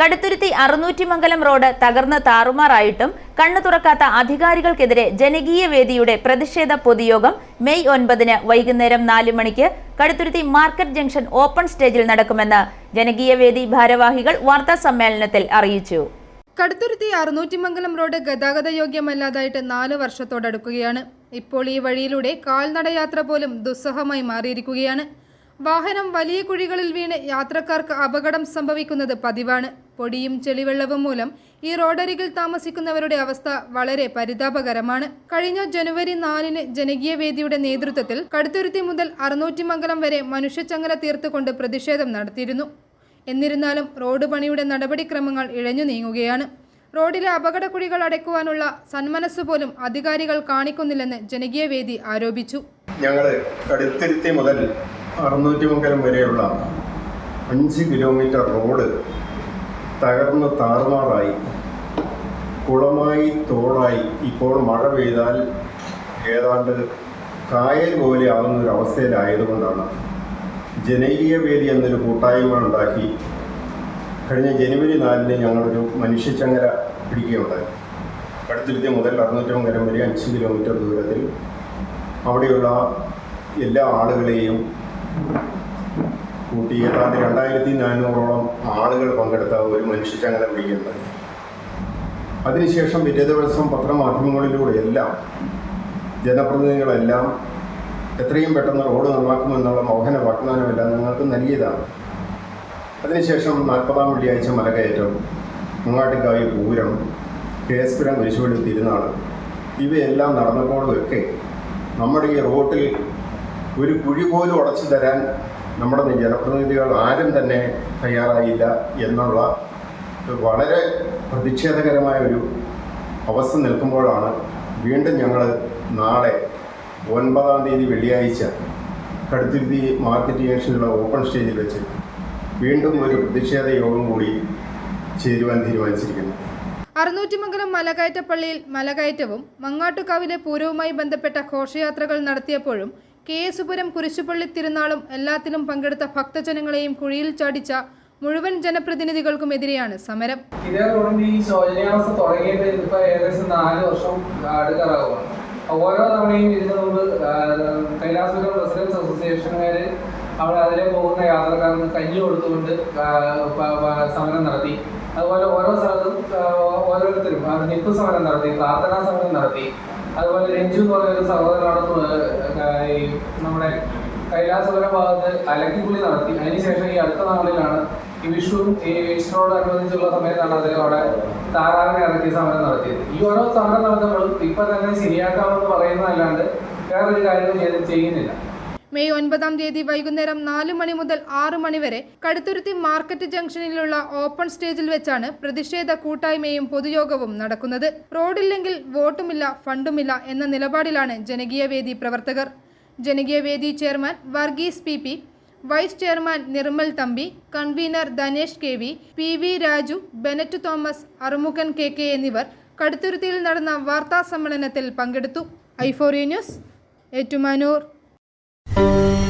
Kaduthuruthy Arunnoottimangalam road തകർന്ന് താറുമാറായിട്ടും കണ്ണു തുറക്കാത്ത അധികാരികൾക്കെതിരെ ജനകീയ വേദിയുടെ പ്രതിഷേധ പൊതുയോഗം മെയ് ഒൻപതിന് വൈകുന്നേരം നാല് മണിക്ക് കടുത്തുരുത്തി മാർക്കറ്റ് ജംഗ്ഷൻ ഓപ്പൺ സ്റ്റേജിൽ നടക്കുമെന്ന് ജനകീയ വേദി ഭാരവാഹികൾ വാർത്താ സമ്മേളനത്തിൽ അറിയിച്ചു. കടുത്തുരുത്തി അറുന്നൂറ്റിമംഗലം റോഡ് ഗതാഗത യോഗ്യമല്ലാതായിട്ട് നാല് വർഷത്തോടടുക്കുകയാണ്. ഇപ്പോൾ ഈ വഴിയിലൂടെ കാൽനടയാത്ര പോലും ദുസ്സഹമായി മാറിയിരിക്കുകയാണ്. വാഹനം വലിയ കുഴികളിൽ വീണ് യാത്രക്കാർക്ക് അപകടം സംഭവിക്കുന്നത് പതിവാണ്. പൊടിയും ചെളിവെള്ളവും മൂലം ഈ റോഡരികിൽ താമസിക്കുന്നവരുടെ അവസ്ഥ വളരെ പരിതാപകരമാണ്. കഴിഞ്ഞ ജനുവരി നാലിന് ജനകീയ വേദിയുടെ നേതൃത്വത്തിൽ കടുത്തുരുത്തി മുതൽ അറുന്നൂറ്റിമംഗലം വരെ മനുഷ്യച്ചങ്ങല തീർത്തുകൊണ്ട് പ്രതിഷേധം നടത്തിയിരുന്നു. എന്നിരുന്നാലും റോഡ് പണിയുടെ നടപടിക്രമങ്ങൾ ഇഴഞ്ഞു നീങ്ങുകയാണ്. റോഡിലെ അപകടക്കുഴികൾ അടയ്ക്കുവാനുള്ള സന്മനസ് പോലും അധികാരികൾ കാണിക്കുന്നില്ലെന്ന് ജനകീയ വേദി ആരോപിച്ചു. ഞങ്ങൾ കടുത്തിരുത്തി മുതൽ അറുന്നൂറ്റിമംഗലം വരെയുള്ള അഞ്ച് കിലോമീറ്റർ റോഡ് തകർന്ന് താറുമാറായി. കുളമായി തോടായി ഇപ്പോൾ മഴ പെയ്താൽ ഏതാണ്ട് കായൽ പോലെ ആകുന്ന ഒരു അവസ്ഥയിലായതുകൊണ്ടാണ്. ജനകീയ വേദി എന്നൊരു കൂട്ടായ്മ ഉണ്ടാക്കി. കഴിഞ്ഞ ജനുവരി നാലിന് ഞങ്ങളൊരു മനുഷ്യച്ചങ്ങര പിടിക്കുകയുണ്ടായി. അടുത്തിരുത്തി മുതൽ അറുന്നൂറ്റിമംഗലം വരെ അഞ്ച് കിലോമീറ്റർ ദൂരത്തിൽ അവിടെയുള്ള എല്ലാ ആളുകളെയും കൂട്ടി ഏതാണ്ട് രണ്ടായിരത്തി നാനൂറോളം ആളുകൾ പങ്കെടുത്ത ഒരു മനുഷ്യച്ചങ്ങല വിളിക്കുന്നത് അതിനുശേഷം പിറ്റേ ദിവസം പത്രമാധ്യമങ്ങളിലൂടെ എല്ലാം ജനപ്രതിനിധികളെല്ലാം എത്രയും പെട്ടെന്ന് റോഡ് നന്നാക്കുമെന്നുള്ള മോഹന വാഗ്ദാനമെല്ലാം നിങ്ങൾക്ക് നൽകിയതാണ്. അതിനുശേഷം നാൽപ്പതാം വെള്ളിയാഴ്ച മലകയറ്റം മൂങ്ങാട്ടിക്കാവ് പൂരം കേസ്പുരം കുരിശുപള്ളി തിരുനാൾ ഇവയെല്ലാം നടന്നപ്പോഴൊക്കെ നമ്മുടെ ഈ റോട്ടിൽ ഒരു കുഴി പോലും അടച്ചു തരാൻ നമ്മുടെ ജനപ്രതിനിധികൾ ആരും തന്നെ തയ്യാറായില്ല എന്നുള്ള വളരെ പ്രതിഷേധകരമായ ഒരു അവസ്ഥ നിൽക്കുമ്പോഴാണ് വീണ്ടും ഞങ്ങൾ നാളെ ഒൻപതാം തീയതി വെള്ളിയാഴ്ച കടുത്തുരുത്തി മാർക്കറ്റ് ജംഗ്ഷനിലുള്ള ഓപ്പൺ സ്റ്റേജിൽ വെച്ച് വീണ്ടും ഒരു പ്രതിഷേധ യോഗം കൂടി ചേരുവാൻ തീരുമാനിച്ചിരിക്കുന്നു. അറുന്നൂറ്റിമംഗലം മലകയറ്റപ്പള്ളിയിൽ മലകയറ്റവും മങ്ങാട്ടുകാവിലെ പൂരവുമായി ബന്ധപ്പെട്ട ഘോഷയാത്രകൾ നടത്തിയപ്പോഴും കെ എ സുപുരം കുരിശുപള്ളി തിരുനാളും എല്ലാത്തിലും പങ്കെടുത്ത ഭക്തജനങ്ങളെയും കുഴിയിൽ ചാടിച്ച മുഴുവൻ ജനപ്രതിനിധികൾക്കും ജനപ്രതിനിധികൾക്കുമെതിരെയാണ് സമരം. ഈ വർഷം ഓരോ തവണയും ഇതിനു മുമ്പ് കൈലാസപുരം റെസിഡൻസ് അസോസിയേഷനുകാര് അവിടെ അതിലെ പോകുന്ന യാത്രക്കാർക്ക് കഞ്ഞി കൊടുത്തുകൊണ്ട് സമരം നടത്തി. അതുപോലെ ഓരോ സ്ഥലത്തും ഓരോരുത്തരും നിപ്പ് സമരം നടത്തി പ്രാർത്ഥനാ സമരം നടത്തി. അതുപോലെ രഞ്ജു എന്ന് പറയുന്ന ഒരു സഹോദരനോട് ഈ നമ്മുടെ കൈലാസപുരം ഭാഗത്ത് അലക്കിക്കുളി നടത്തി. അതിനുശേഷം ഈ അടുത്ത നാളിലാണ് ഈ വിഷുവും ഈ ഈസ്റ്ററോടനുബന്ധിച്ചുള്ള സമയത്താണ് അദ്ദേഹം അവിടെ താറാവിനെ ഇറക്കി സമരം നടത്തിയത്. ഈ ഓരോ സമരം നടത്തുമ്പോഴും ഇപ്പൊ തന്നെ ശരിയാക്കാമെന്ന് പറയുന്നതല്ലാണ്ട് വേറൊരു കാര്യവും ചെയ്യുന്നില്ല. മെയ് ഒൻപതാം തീയതി വൈകുന്നേരം നാല് മണി മുതൽ ആറ് മണി വരെ കടുത്തുരുത്തി മാർക്കറ്റ് ജംഗ്ഷനിലുള്ള ഓപ്പൺ സ്റ്റേജിൽ വെച്ചാണ് പ്രതിഷേധ കൂട്ടായ്മയും പൊതുയോഗവും നടക്കുന്നത്. റോഡില്ലെങ്കിൽ വോട്ടുമില്ല ഫണ്ടുമില്ല എന്ന നിലപാടിലാണ് ജനകീയ വേദി പ്രവർത്തകർ. ജനകീയ വേദി chairman Varghese P P vice chairman Nirmal Thampi convener Dhanesh K V P V Raju Bennett Thomas Arumughan K K എന്നിവർ കടുത്തുരുത്തിയിൽ നടന്ന വാർത്താ സമ്മേളനത്തിൽ പങ്കെടുത്തു. Euphoria news Ettumanoor. Thank you.